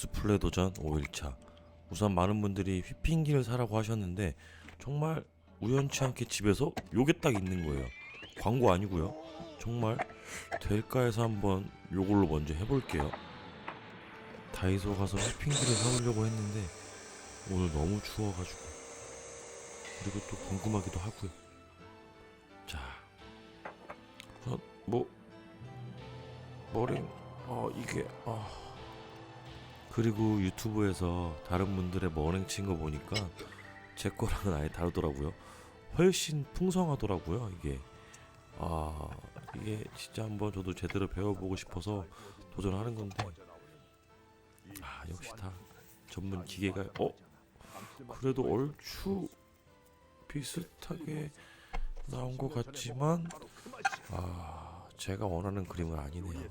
수플레 도전 5일차. 우선 많은 분들이 휘핑기를 사라고 하셨는데 정말 우연치 않게 집에서 요게 딱 있는 거예요. 광고 아니고요. 정말 될까 해서 한번 요걸로 먼저 해볼게요. 다이소 가서 휘핑기를 사오려고 했는데 오늘 너무 추워가지고 그리고 또 궁금하기도 하고요. 자, 우선 뭐 머랭 어 이게 아 그리고 유튜브에서 다른 분들의 머랭 친 거 보니까 제 거랑은 아예 다르더라고요. 훨씬 풍성하더라고요. 이게 아 이게 진짜 한번 저도 제대로 배워보고 싶어서 도전하는 건데 아 역시 다 전문 기계가 어 그래도 얼추 비슷하게 나온 것 같지만 아 제가 원하는 그림은 아니네요.